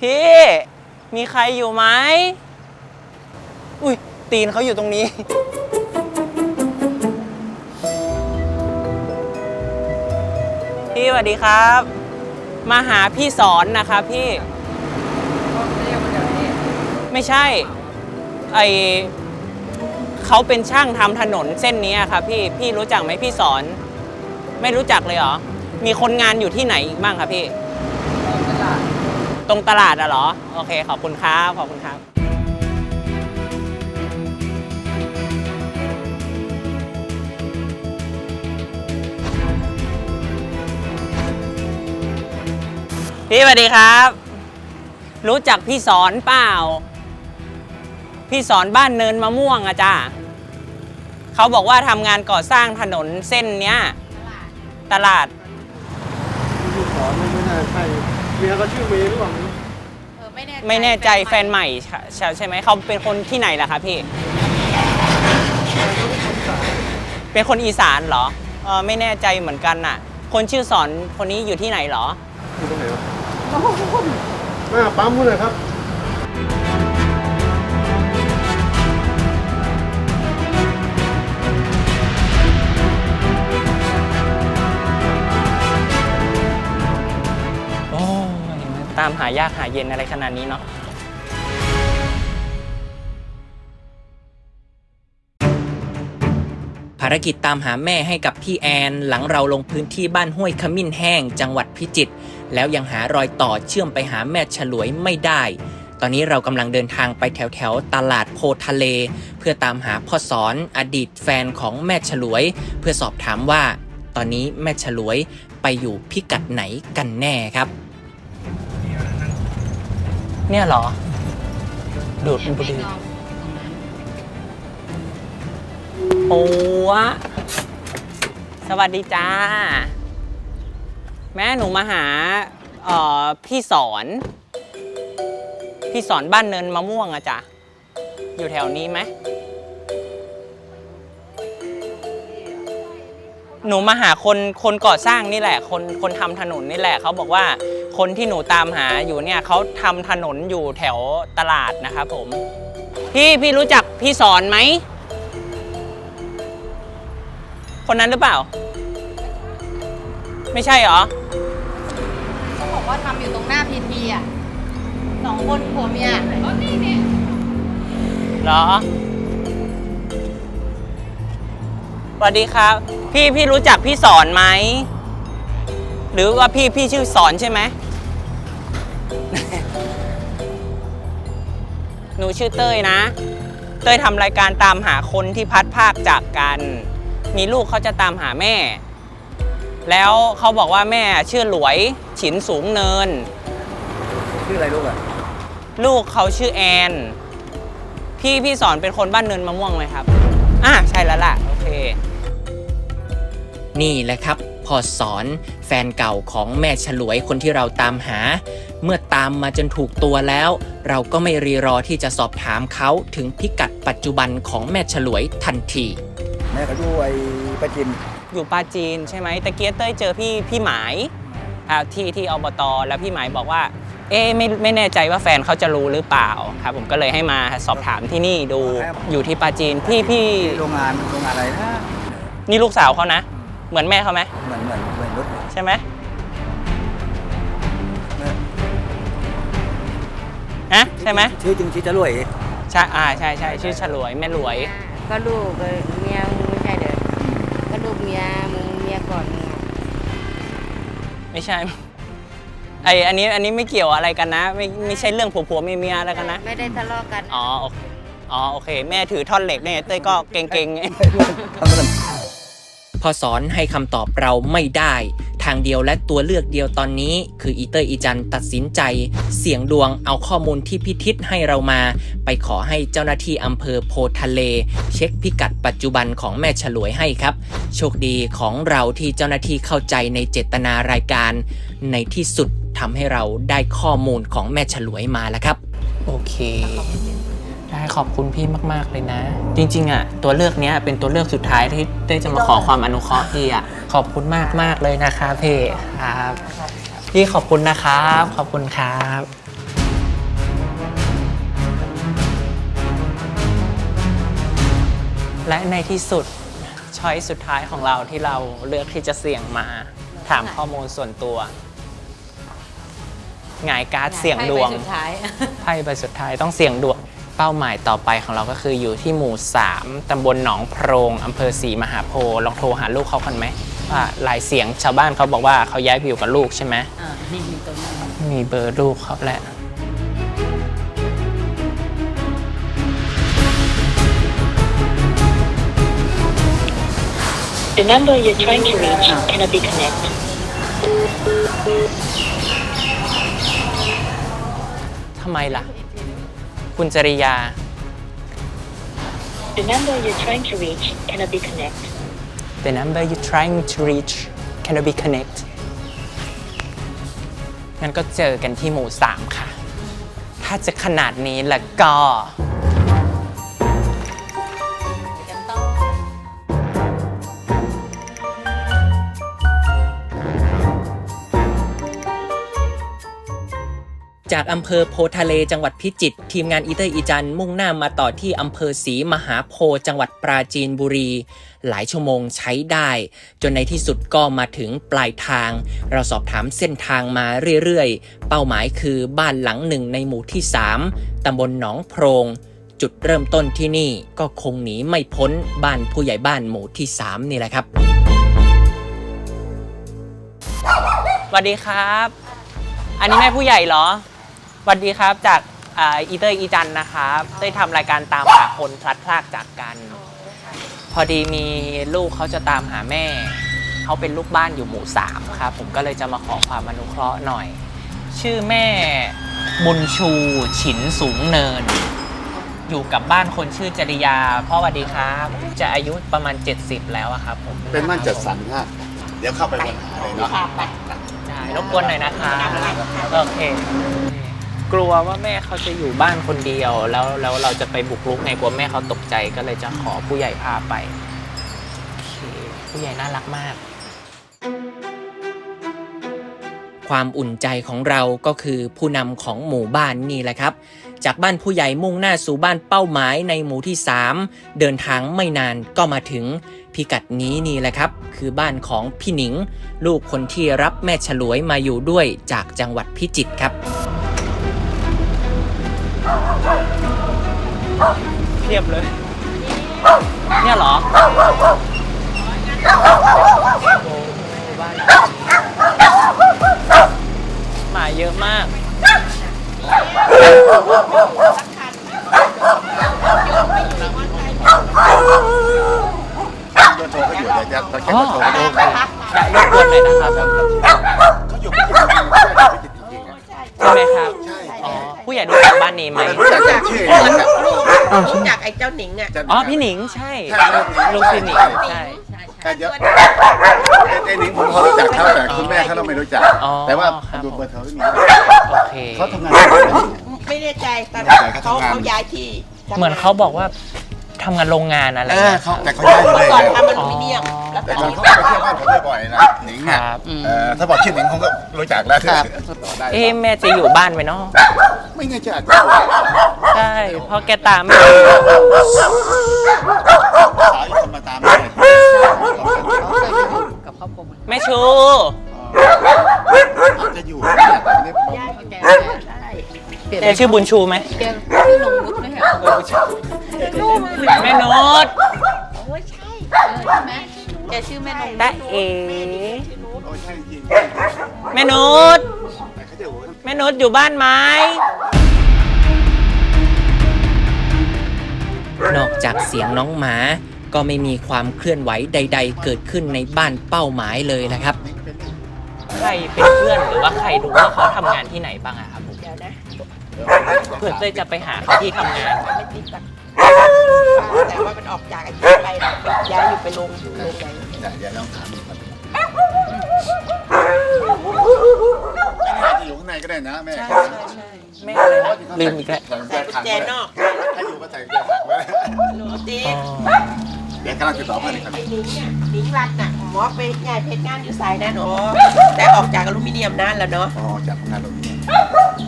พี่ มีใครอยู่ไหม อุ้ย ตีนเขาอยู่ตรงนี้ พี่สวัสดีครับ มาหาพี่สอนนะครับพี่ ไม่ใช่ ไอเขาเป็นช่างทำถนนเส้นนี้อะครับพี่ พี่รู้จักไหมพี่สอน ไม่รู้จักเลยเหรอ มีคนงานอยู่ที่ไหนอีกบ้างครับพี่ ตรงตลาดอะเหรอ โอเค ขอบคุณครับ ขอบคุณครับ พี่สวัสดีครับ รู้จักพี่สอนเปล่า พี่สอนบ้านเนินมะม่วงอะจ้าเขาบอกว่าทำงานก่อสร้างถนนเส้นเนี้ย ตลาด เมียเขาชื่อเมย์หรือเปล่าไม่รู้เออไม่แน่ไม่แน่ใจแฟนใหม่ใช่ใช่ใช่ไหมเขาเป็นคนที่ไหนล่ะครับพี่ เป็นคนอีสานเหรอเออไม่แน่ใจเหมือนกันน่ะ คนชื่อสอนคนนี้อยู่ที่ไหนเหรออยู่ตรงไหนวะหน้าปั๊มนู่นเลยครับ ตามหายากหาเย็นอะไรขนาดนี้เนาะภารกิจตามหาแม่ให้กับพี่แอนหลังเราลงพื้นที่บ้านห้วยขมิ้นแห้ง จังหวัดพิจิตรแล้วยังหารอยต่อเชื่อมไปหาแม่ฉลวยไม่ได้ ตอนนี้เรากำลังเดินทางไปแถวแถวตลาดโพทะเล เพื่อตามหาพ่อสอนอดีตแฟนของแม่ฉลวย เพื่อสอบถามว่า ตอนนี้แม่ฉลวยไปอยู่พิกัดไหนกันแน่ครับ เนี่ยเหรอ ดูดบุหรี่โอ้วะสวัสดีจ้า แม่หนูมาหาเอ่อพี่สอน พี่สอนบ้านเนินมะม่วงอะจ้ะอยู่แถวนี้ไหมหนูมาหาคนคนก่อสร้างนี่แหละ คนคนทำถนนนี่แหละเขาบอกว่า คนที่หนูตามหาอยู่เนี่ยเขาทำถนนอยู่แถวตลาดนะครับผม พี่พี่รู้จักพี่สอนไหม คนนั้นหรือเปล่า ไม่ใช่เหรอ เขาบอกว่าทำอยู่ตรงหน้าพีทีอะสองคนผัวเมียก็นี่นี่เหรอสวัสดีครับ พี่พี่รู้จักพี่สอนไหม หรือว่าพี่พี่ชื่อสอนใช่ไหม หนูชื่อเต้ยนะ เต้ยทำรายการตามหาคนที่พัดภาคจากกัน มีลูกเขาจะตามหาแม่ แล้วเขาบอกว่าแม่ชื่อหลวยฉินสูงเนิน ชื่ออะไรลูกอะ ลูกเขาชื่อแอน พี่พี่สอนเป็นคนบ้านเนินมะม่วงไหมครับ อ่าใช่แล้วล่ะ โอเค นี่แหละครับพ่อสอนแฟนเก่าของแม่ฉลวยคนที่เราตามหา เมื่อตามมาจนถูกตัวแล้ว เราก็ไม่รีรอที่จะสอบถามเขาถึงพิกัดปัจจุบันของแม่ฉลวยทันที แม่เขาอยู่ไอ้ปะจินอยู่ปาจีนใช่ไหมตะเกียเต้ยเจอพี่พี่หมายอ่าที่ที่อบตแล้วพี่หมายบอกว่า เอ๊ะไม่ไม่แน่ใจว่าแฟนเขาจะรู้หรือเปล่าครับผมก็เลยให้มาสอบถามที่นี่ดูอยู่ที่ปาจีนพี่พี่ โรงงานโรงงานอะไรนะนี่ลูกสาวเขานะ เหมือนแม่เขาไหมเหมือนเหมือนเหมือนรถเลย ใช่ไหม ฮะใช่ไหมชื่อจริงชื่อจะรวยใช่อ่าใช่ใช่ชื่อฉลวยแม่หลวย ก็ลูกเอ้ยเมียมึงไม่ใช่เด้อก็ลูกเมียมึงเมียก่อนมึงอะไม่ใช่ไออันนี้อันนี้ไม่เกี่ยวอะไรกันนะ ไม่ไม่ใช่เรื่องผัวผัวเมียเมียอะไรกันนะไม่ได้ทะเลาะกันอ๋อโอเคอ๋อโอเค แม่ถือท่อนเหล็กเนี่ยเต้ยก็เก่งๆไงทำกันพอสอนให้คำตอบเราไม่ได้ ทางเดียวและตัวเลือกเดียวตอนนี้ คืออีเตอร์อีจันตัดสินใจ เสี่ยงดวงเอาข้อมูลที่พิทิศให้เรามา ไปขอให้เจ้าหน้าที่อำเภอโพทะเล เช็คพิกัดปัจจุบันของแม่ฉลวยให้ครับ โชคดีของเราที่เจ้าหน้าที่เข้าใจในเจตนารายการ ในที่สุดทำให้เราได้ข้อมูลของแม่ฉลวยมาแล้วครับ โอเค ได้ขอบคุณพี่มาก ๆ เลยนะ จริงๆอะตัวเลือกเนี้ยเป็นตัวเลือกสุดท้ายที่ได้จะมาขอความอนุเคราะห์พี่อะขอบคุณมากมากเลยนะคะพี่ครับพี่ขอบคุณนะครับ ขอบคุณครับและในที่สุดช้อยสุดท้ายของเราที่เราเลือกที่จะเสี่ยงมา ถามข้อมูลส่วนตัวหงายการ์ดเสี่ยงดวงไพ่ใบสุดท้ายต้องเสี่ยงดวง เป้าหมายต่อไปของเราก็คืออยู่ที่หมู่ 3ตำบลหนองโพรงอำเภอศรีมหาโพธิ์ลองโทรหาลูกเขากันไหมว่าลายเสียงชาวบ้านเขาบอกว่าเขาย้ายไปอยู่กับลูกใช่ไหมอ่านี่มีตัวนี้มีเบอร์ลูกเขาแหละ The number you're trying to reach cannot be connected. ทำไมล่ะ คุณจริยา The number you're trying to reach cannot be connected. The number you trying to reach cannot be connect งั้นก็เจอกันที่หมู่ 3 ค่ะ ถ้าจะขนาดนี้แล้วก็ จากอำเภอโพทะเลจังหวัดพิจิตรทีมงานอีเตอร์อีจันมุ่งหน้ามาต่อที่อำเภอศรีมหาโพจังหวัดปราจีนบุรี หลายชั่วโมงใช้ได้ จนในที่สุดก็มาถึงปลายทาง เราสอบถามเส้นทางมาเรื่อยๆ เป้าหมายคือบ้านหลังหนึ่งในหมู่ที่ 3ตำบลหนองโพรง จุดเริ่มต้นที่นี่ก็คงหนีไม่พ้นบ้านผู้ใหญ่บ้านหมู่ที่ 3 นี่แหละครับสวัสดีครับ อันนี้แม่ผู้ใหญ่เหรอ สวัสดีครับจากอ่าอีเตอร์อีจันนะครับได้ทำรายการตามหาคนพลัดพรากจากกัน พอดีมีลูกเขาจะตามหาแม่ เขาเป็นลูกบ้านอยู่หมู่สามครับ ผมก็เลยจะมาขอความอนุเคราะห์หน่อย ชื่อแม่บุญชูฉินสูงเนิน อยู่กับบ้านคนชื่อจริยาพ่อสวัสดีครับ จะอายุประมาณ 70 แล้วอะครับผมเป็นม่านจัดสรรฮะเดี๋ยวเข้าไปบนหาเลยเนาะ ได้รบกวนหน่อยนะคะโอเค กลัวว่าแม่เขาจะอยู่บ้านคนเดียว แล้วแล้วเราจะไปบุกรุกไงกลัวแม่เขาตกใจก็เลยจะขอผู้ใหญ่พาไปโอเคผู้ใหญ่น่ารักมาก ความอุ่นใจของเราก็คือผู้นำของหมู่บ้านนี่แหละครับ จากบ้านผู้ใหญ่มุ่งหน้าสู่บ้านเป้าหมายในหมู่ที่ 3 เดินทางไม่นานก็มาถึงพิกัดนี้นี่แหละครับ คือบ้านของพี่หนิง ลูกคนที่รับแม่ฉลวยมาอยู่ด้วยจากจังหวัดพิจิตรครับ เรียบเลย เนี่ยเหรอหมาเยอะมาก เบอร์โทรก็อยู่เดี๋ยวจะเราแค่เบอร์โทรก็ดูได้รบกวนหน่อยนะครับเขาอยู่พิจิตรจริงๆใช่พิจิตรจริงๆอะ ใช่ไหมครับใช่อ๋อ ผู้ใหญ่รู้จักบ้านนี้ไหมรู้จักแต่ชื่ออย่างนั้นอะรู้จักไอ้เจ้าหนิงอะจะอ๋อพี่หนิงใช่ใช่ครับลูกพี่หนิงใช่ใช่เยอะไอ้ไอ้หนิงผมพอรู้จักเขาแต่คุณแม่เขาเราไม่รู้จักอ๋อแต่ว่าครับดูเบอร์โทรไม่มีโอเคเขาทำงานที่ไหนไม่แน่ใจตอนไม่แน่ใจเขาเขาทำงานเขาย้ายที่ทำงเหมือนเขาบอกว่าทำงานโรงงานอะไรเออเงี้ยเขาแต่เขาย้ายอยู่เลยก่อนทำอลูมิเนียมแล้วแต่ตอนก่อนนี้เขาไปเที่ยวบ้านผมบ่อยๆนะหนิงคอะรับเออถ้าบอกชื่อหนิงผมก็รู้จักแล้วต่อได้เอ๊ะแม่จะอยู่บ้านไหมเนาะ ไม่แน่ใจอาจจะใช่เพราะแกตามไม่สาวอีกคนมาตามเลยกับครอบครัวแม่ชู อาจจะอยู่เนี่ยแต่ไม่ได้บอกแกใช่แกชื่อบุญชูไหมแกชื่อลงวุฒิไหมคะแม่นุชโอ้ยใช่เออใช่ไหมแกชื่อแม่นงตาเอ๋โอ้ใช่จริง แม่นุช แต่เขาจะอยู่แม่นุชอยู่บ้านไหมนอกจากเสียงน้องหมาก็ไม่มีความเคลื่อนไหวใด ๆ เกิดขึ้นในบ้านเป้าหมายเลยนะครับ ใครเป็นเพื่อนหรือว่าใครรู้ว่าเขาทำงานที่ไหนบ้างอะครับผมเดี๋ยวนะเพื่อเต้ยจะไปหาเขาที่ทำงาน ไม่ติดกันแต่ว่ามันออกจากไอ้ที่ไปนะไปย้ายอยู่ไปลงอยู่ลงไหนแต่เดี๋ยวลองถามอีกคน น่าจะอยู่ข้างในก็ได้นะแม่ใช่ใช่ใช่แม่อะไรนะลืมอีกแล้ว ใส่กุญแจขังแจไว้นอกถ้าอยู่ก็ใส่กุญแจขังไว้โหลตีอ๋อเดี๋ยวกำลังติดต่อเพื่อนอีกคนไอ้หนิงเนี่ยหนิงรักน่ะหมอไปย้ายเพชรงานอยู่สายนั่นโอ้แต่ออกจากอลูมิเนียมนั่นแล้วเนาะอ๋อจากโรงงานอลูมิเนียม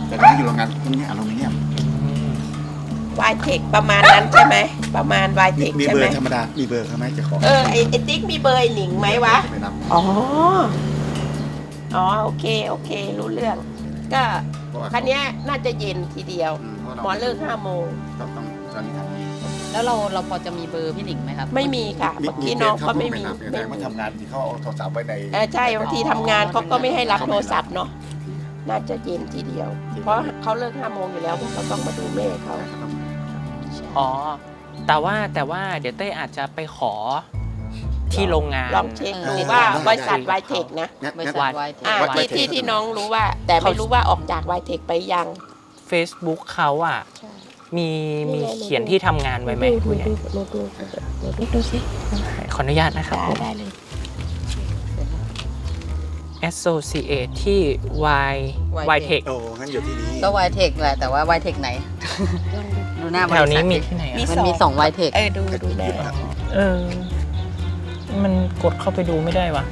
แต่ตอนนี้อยู่โรงงานตรงนี้อลูมิเนียมอืมวายเทคประมาณนั้นใช่ไหมประมาณวายเทมีคมีใช่เบอไหมร์ธรรมดา มีเบอร์เขาไหมเจะของเออไอไอติ๊กมีเบอร์ไอ้หนิงไหมวะ ไม่นับอ๋อ อ๋อโอเคโอเค รู้เรื่อง ก็เพราะว่าคันนี้ยน่าจะเย็นทีเดียวอืมเพราะหมอเลิกห้าโมงต้องต้องตอนนี้ทำแล้วเราเราพอจะมีเบอร์พี่หนิงไหมครับ ไม่มีค่ะเมื่อกี้น้องก็ไม่มีแต่ไม่ว่ามีทำงานที่เขาเอาโทรศัพท์ไว้ในเออใช่บางทีทำงานเขาก็ไม่ให้รับโทรศัพท์เนาะน่าจะเย็นทีเดียว เพราะเขาเลิกห้าโมงอยู่แล้วเพราะเขาต้องมาดูแม่เขาอ๋อแต่ว่าแต่ว่าเดี๋ยวเต้ยอาจจะไปขอ ที่โรงงาน ลองเช็คดูเออว่าได้บริษัทวายเทคนะงั้นบริงั้นษัทวายอ่าวัดที่ Vitech ที่ที่น้องรู้ว่า แต่ไม่รู้ว่าออกจากวายเทคไปยัง Facebook เขาอะใช่มีนี่มีไงเขียนที่ทำงานไว้ไหมดูผู้ใหญ่ดูดูดูดูดูดูสิขออนุญาตนะครับได้ผม ได้เลย Associate ที่ Y Y Tech โอ้งั้นอยู่ที่นี้ก็วายเทคแหละ แต่ว่าวายเทคไหน ดูหน้าบแถริวษันี้ทมีดิที่ไหนอะมันมีสองวายเทค เออดูดูได้ เออ มันกดเข้าไปดูไม่ได้วะ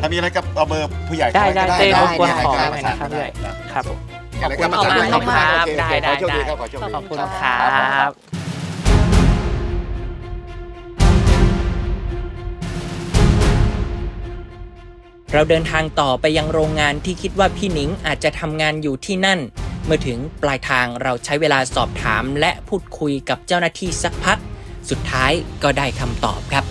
ถ้ามีอะไรกับเอาเบอร์ผู้ใหญ่ได้ได้ก็เต้นะรบกวนมีขออะหไรน่อยก็นะครับผู้ใหญ่ครับผมมีอะไรก็ขอบคุณประสานมากโอเคครับโอเคได้ขอโชคได้ดีครับขอโชคดีขอบคุณครับครับเราเดินทางต่อไปยังโรงงานที่คิดว่าพี่หนิงอาจจะทำงานอยู่ที่นั่น เมื่อถึงปลายทางเราใช้เวลาสอบถามและพูดคุยกับเจ้าหน้าที่สักพัก สุดท้ายก็ได้คำตอบครับ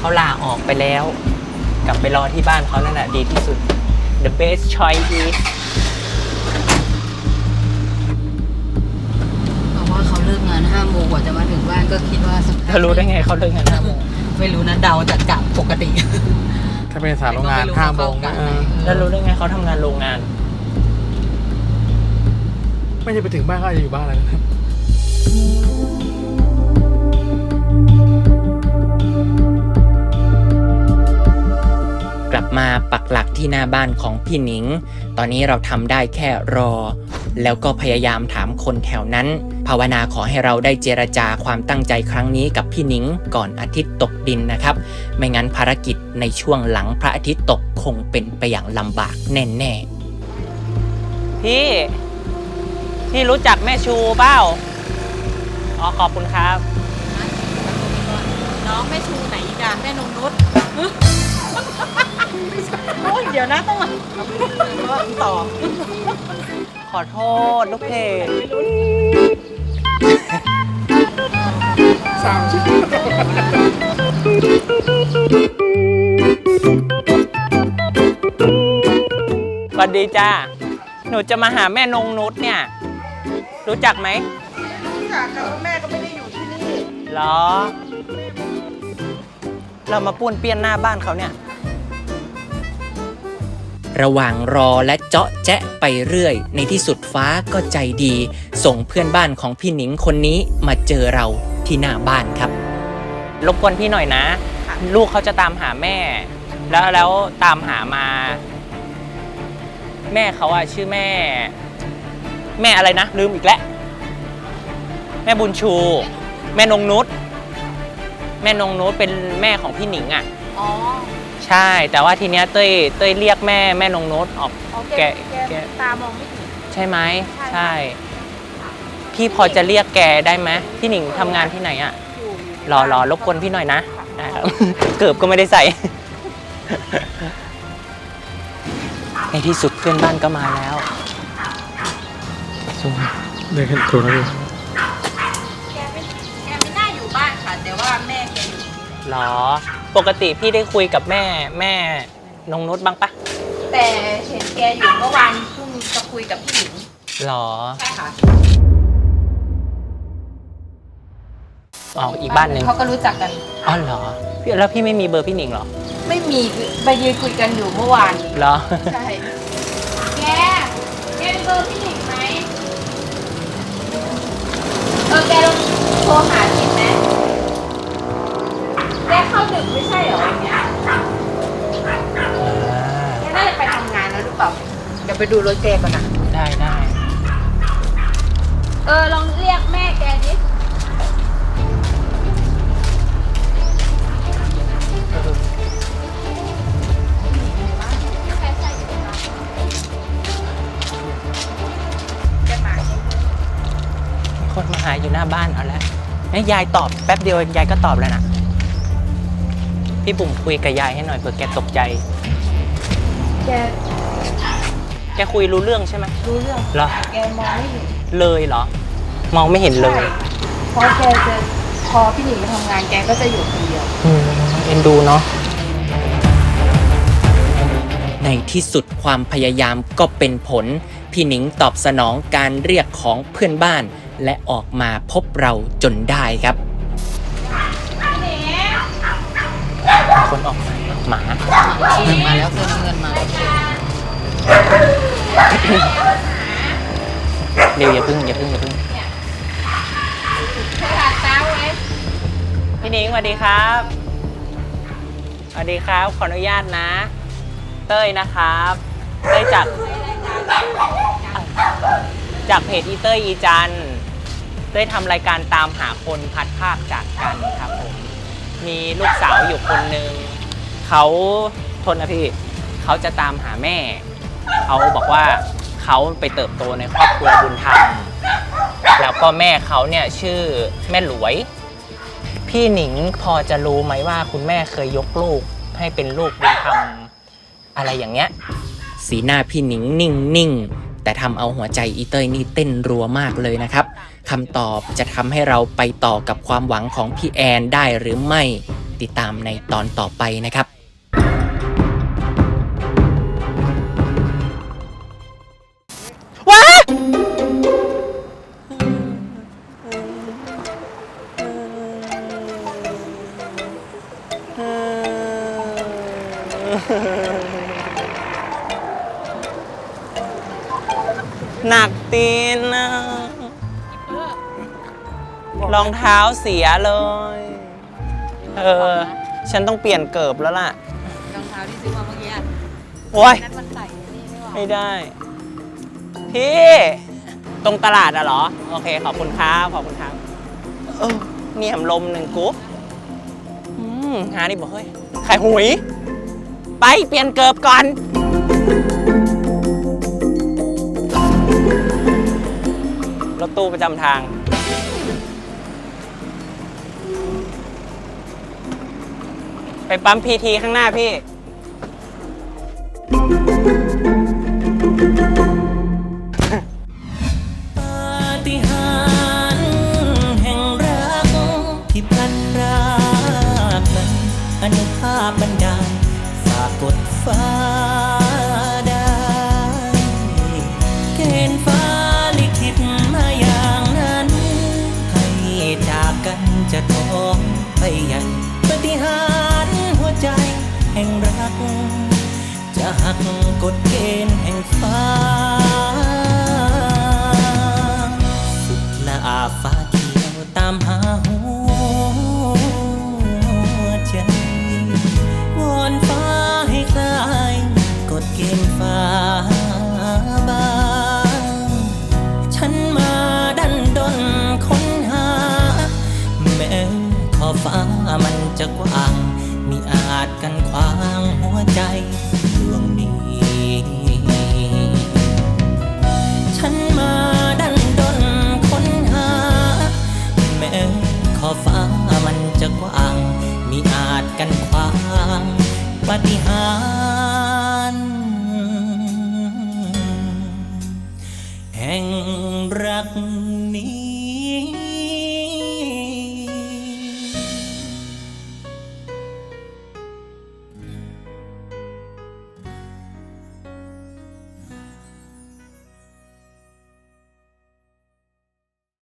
เขาลาออกไปแล้ว กลับไปรอที่บ้านเขานั่นแหละดีที่สุด the best choice is เพราะว่าเขาเลิกงานห้าโมงกว่าจะมาถึงบ้านก็คิดว่าสุดท้ายเธอรู้ได้ไงเขาเลิกงานห้าโมงไม่รู้นะเดาจากกะปกติ ถ้าเป็นสถานโรงงานไม่รู้ห้าว่าโมงเข้ากะเอไหนอแล้วรู้ได้ไงเขาทำงานโรงงาน ไม่ใช่ไปถึงบ้านก็อาจจะอยู่บ้านแล้วนะ กลับมาปักหลักที่หน้าบ้านของพี่หนิง ตอนนี้เราทำได้แค่รอ แล้วก็พยายามถามคนแถวนั้น ภาวนาขอให้เราได้เจรจาความตั้งใจครั้งนี้กับพี่หนิงก่อนอาทิตย์ตกดินนะครับ ไม่งั้นภารกิจในช่วงหลังพระอาทิตย์ตกคงเป็นไปอย่างลำบากแน่ๆ พี่ พี่รู้จักแม่ชูเปล่าอ๋อขอบคุณครับ น้องแม่ชูไหนอีกอะแม่นงนุช โอ้ยเดี๋ยวนะต้องมาต่อ ขอโทษลูกเพจสวัสดีจ้า หนูจะมาหาแม่นงนุชเนี่ย รู้จักไหมค่ะแต่ว่าแม่ก็ไม่ได้อยู่ที่นี่หรอ เรามาป้วนเปี้ยนหน้าบ้านเขาเนี่ย ระหว่างรอและเจาะแจ๊ะไปเรื่อย ในที่สุดฟ้าก็ใจดี ส่งเพื่อนบ้านของพี่หนิงคนนี้มาเจอเราที่หน้าบ้านครับ รบกวนพี่หน่อยนะ ลูกเขาจะตามหาแม่ แล้วแล้วตามหามา แม่เขาอะชื่อแม่ แม่อะไรนะ ลืมอีกแล้ว แม่บุญชู แม่นงนุชแม่นงนุชเป็นแม่ของพี่หนิงอะอ๋อ ใช่ แต่ว่าทีเนี้ยเต้ยเต้ยเรียกแม่แม่นงนุชออกโอเคแกแกแกตามองไม่ถึง ใช่ไหมใช่ ใช่ พี่พอจะเรียกแกได้ไหมพี่หนิงทำงานที่ไหนอะอยู่อยู่ที่รอบ้านรอรบกวนพี่หน่อยนะได้ครับ เกือบก็ไม่ได้ใส่ ในที่สุดเพื่อนบ้านก็มาแล้วซูมเดี๋ยวถูกแล้วพี่แกไม่แกไม่น่าอยู่บ้านค่ะ แต่ว่าแม่แกอยู่ หรอ ปกติพี่ได้คุยกับแม่แม่นงนุชบ้างปะแต่เห็นแกอยู่เมื่อวานเพิ่งจะคุยกับพี่หญิงหรอใช่ค่ะอ๋ออีกบ้านหนึ่งเขาก็รู้จักกันอ๋อเหรอพี่แล้วพี่ไม่มีเบอร์พี่หนิงเหรอ ไม่มีไปยืนคุยกันอยู่เมื่อวานเหรอใช่แกแกมีเบอร์พี่หญิงไหมเออแกลองโทรหาผิดไหม แรกเข้าตึกไม่ใช่เหรออย่างเงี้แกน่าจะไปทำงานแล้วหรือเปล่า เดี๋ยวไปดูรถแกก่อนนะ ได้ได้เออ ลองเรียกแม่แกดิ เออมคนมาหาอยู่หน้าบ้านเอาละนี่ยายตอบแป๊บเดียวยายก็ตอบแล้วนะ พี่บุ๋มคุยกับยายให้หน่อยเผื่อแกตกใจ แกแกคุยรู้เรื่องใช่ไหมรู้เรื่อง เหรอ แกมองไม่เห็นเลยเหรอ มองไม่เห็นเลยเพราะแกจะพอพี่หนิงไปทำงานแกก็จะอยู่คนเดียว อืมเอ็นดูเนาะ ในที่สุดความพยายามก็เป็นผล พี่หนิงตอบสนองการเรียกของเพื่อนบ้าน และออกมาพบเราจนได้ครับ คนออกมาหมาเงินมาแล้วเงินเงินมาเร็วอย่าพึ่งอย่าพึ่งอย่าพึ่งพี่นิงสวัสดีครับสวัสดีครับ ขออนุญาตนะ เต้ยนะครับเต้ยจากจากเพจอีเต้ยอีจันเต้ยทำรายการตามหาคนพัดภาคจากกันครับผม มีลูกสาวอยู่คนหนึ่งเขาทษนะพี่เขาจะตามหาแม่ เขาบอกว่าเขาไปเติบโตในครอบครัวบุญธรรม แล้วก็แม่เขาเนี่ยชื่อแม่หลวย พี่หนิงพอจะรู้ไหมว่าคุณแม่เคยยกลูกให้เป็นลูกบุญธรรมอะไรอย่างเงี้ย สีหน้าพี่หนิงนิ่งนิ่ง แต่ทำเอาหัวใจอีเตยนี่เต้นรัวมากเลยนะครับคำตอบจะทำให้เราไปต่อกับความหวังของพี่แอนได้หรือไม่ติดตามในตอนต่อไปนะครับว้า หนักตีนนะรองเท้าเสียเลย เออ ฉันต้องเปลี่ยนเกิบแล้วล่ะ รองเท้าที่ซื้อมาเมื่อกี้อะโอ้ย นัดวันใส่นี่ไม่หรอไม่ได้ พี่ ตรงตลาดอะเหรอ โอเค ขอบคุณครับขอบคุณครับเออนี่หำลมหนึ่งกุ๊บอืมหาดิบอกเฮ้ยไข่หุย ไปเปลี่ยนเกิบก่อน ถตู้ประจำทาง ไปปั๊มพีทีข้างหน้าพี่ กันจะท้องไปใหญ่ปฏิหารหัวใจแห่งรัก จะหักกฎเกณฑ์แห่งฟ้า สุดละอาฟ้าเขียวตามหาหัวใจวอนฟ้าให้คลายกฎเกณฑ์ฟ้า หั